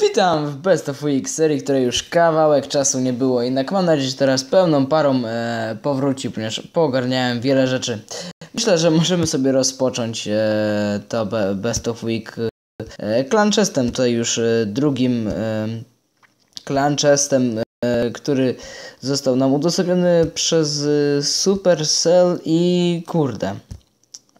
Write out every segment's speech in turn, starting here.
Witam w Best of Week serii, której już kawałek czasu nie było, jednak mam nadzieję, że teraz pełną parą e, powróci, ponieważ poogarniałem wiele rzeczy. Myślę, że możemy sobie rozpocząć e, to be, Best of Week e, Clanchestem, to już e, drugim e, Clanchestem, e, który został nam udostępniony przez e, Supercell i kurde.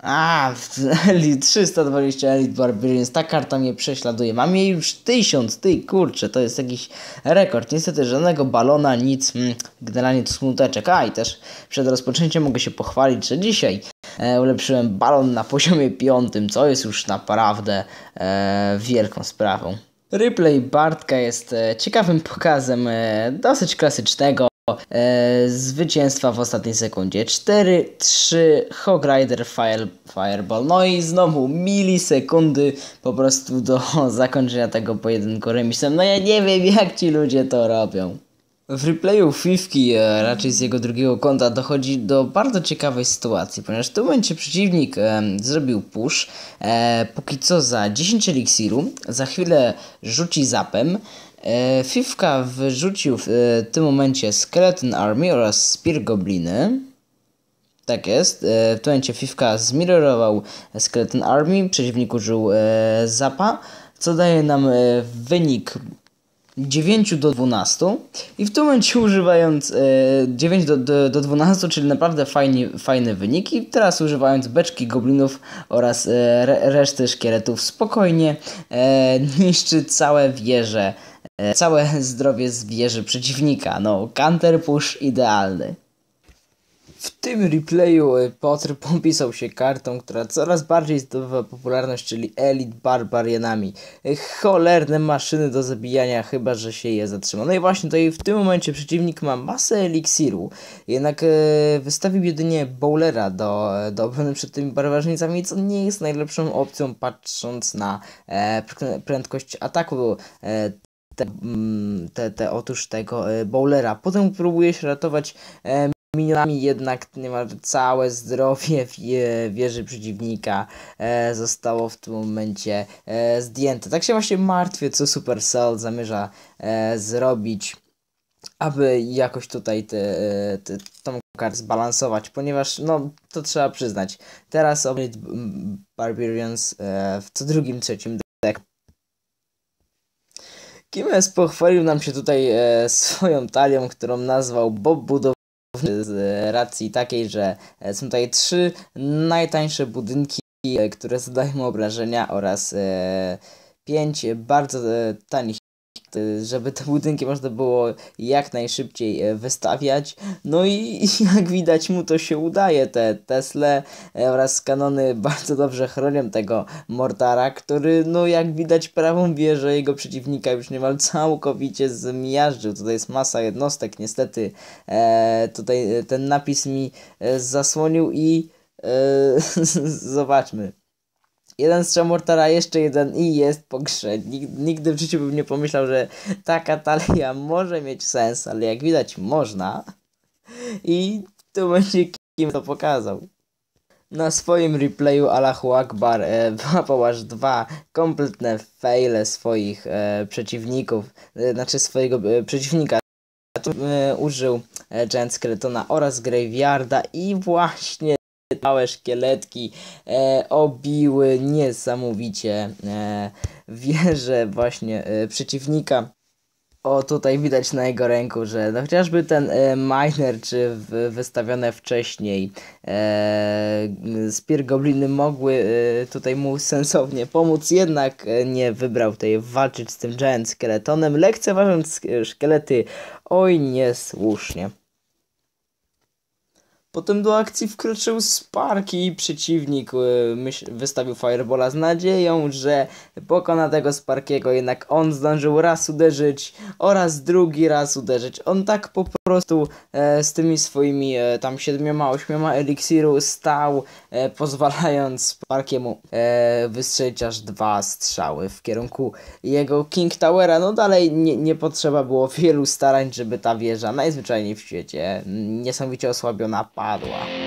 A, Elite 320 Elite Barbarians, ta karta mnie prześladuje. Mam jej już 1000, ty kurczę, to jest jakiś rekord. Niestety żadnego balona, nic, mm, generalnie to smuteczek. A i też przed rozpoczęciem mogę się pochwalić, że dzisiaj e, ulepszyłem balon na poziomie 5, co jest już naprawdę e, wielką sprawą. Replay Bartka jest e, ciekawym pokazem e, dosyć klasycznego e, zwycięstwa w ostatniej sekundzie. 4-3 Hog Rider Fire, Fireball. No i znowu milisekundy po prostu do zakończenia tego pojedynku remisem. No ja nie wiem jak ci ludzie to robią. W replayu Fifki, e, raczej z jego drugiego konta, dochodzi do bardzo ciekawej sytuacji, ponieważ w tym momencie przeciwnik e, zrobił push, e, póki co za 10 eliksiru, za chwilę rzuci zapem, e, Fifka wyrzucił w e, tym momencie Skeleton Army oraz Spear Gobliny. Tak jest, e, w tym momencie Fifka zmirrorował Skeleton Army, przeciwnik użył zapa, co daje nam wynik 9 do 12 i w tym momencie używając e, 9 do, do, do 12, czyli naprawdę fajnie, fajne wyniki, teraz używając beczki goblinów oraz re, reszty szkieletów spokojnie niszczy całe wieże, całe zdrowie z wieży przeciwnika. No, counter push idealny. W tym replayu e, Potr popisał się kartą, która coraz bardziej zdobywa popularność, czyli Elite Barbarianami. E, Cholerne maszyny do zabijania, chyba że się je zatrzyma. No i właśnie tutaj w tym momencie przeciwnik ma masę eliksiru, jednak e, wystawił jedynie Bowlera do, do obrony przed tymi barbarzyńcami, co nie jest najlepszą opcją patrząc na e, prę- prędkość ataku e, te, mm, te, te, otóż tego e, bowlera. Potem próbuje się ratować e, minionami, jednak niemal całe zdrowie wie, wieży przeciwnika e, zostało w tym momencie zdjęte. Tak się właśnie martwię, co Supercell zamierza zrobić, aby jakoś tutaj te, te, tą kartę zbalansować, ponieważ no to trzeba przyznać. Teraz Elite Barbarians e, w co drugim, trzecim Kimes pochwalił nam się tutaj e, swoją talią, którą nazwał Bob Budowlany z racji takiej, że e, są tutaj trzy najtańsze budynki, e, które zadają obrażenia oraz e, pięć bardzo e, tanich e, żeby te budynki można było jak najszybciej e, wystawiać. No i jak widać mu to się udaje. Te Tesle e, oraz kanony bardzo dobrze chronią tego Mortara, który no jak widać prawą wieżę jego przeciwnika już niemal całkowicie zmiażdżył. Tutaj jest masa jednostek, niestety e, tutaj e, ten napis mi zasłonił i e, zobaczmy. Jeden strzał Mortara, jeszcze jeden i jest po grze. Nigdy, w życiu bym nie pomyślał, że taka talia może mieć sens, ale jak widać można. I tu będzie kim to pokazał. Na swoim replayu Allahu Akbar e, wyłapał aż dwa kompletne faile swoich e, przeciwników, e, znaczy swojego e, przeciwnika. Tu, e, użył e, Giant Skeletona oraz Graveyarda i właśnie małe szkieletki e, obiły niesamowicie e, wieżę właśnie e, przeciwnika. O, tutaj widać na jego ręku, że no, chociażby ten e, miner, czy w, wystawione wcześniej e, Spear Gobliny mogły e, tutaj mu sensownie pomóc, jednak e, nie wybrał tutaj walczyć z tym Giant Skeletonem, lekceważąc szkielety, oj niesłusznie. Potem do akcji wkroczył Sparki i przeciwnik myśl, wystawił Firebola z nadzieją, że pokona tego Sparkiego, jednak on zdążył raz uderzyć oraz drugi raz uderzyć. On tak po prostu e, z tymi swoimi e, tam siedmioma, ośmioma eliksiru stał, e, pozwalając Sparkiemu e, wystrzelić aż dwa strzały w kierunku jego King Towera. No dalej nie, nie potrzeba było wielu starań, żeby ta wieża najzwyczajniej w świecie mm, niesamowicie osłabiona 八十啊。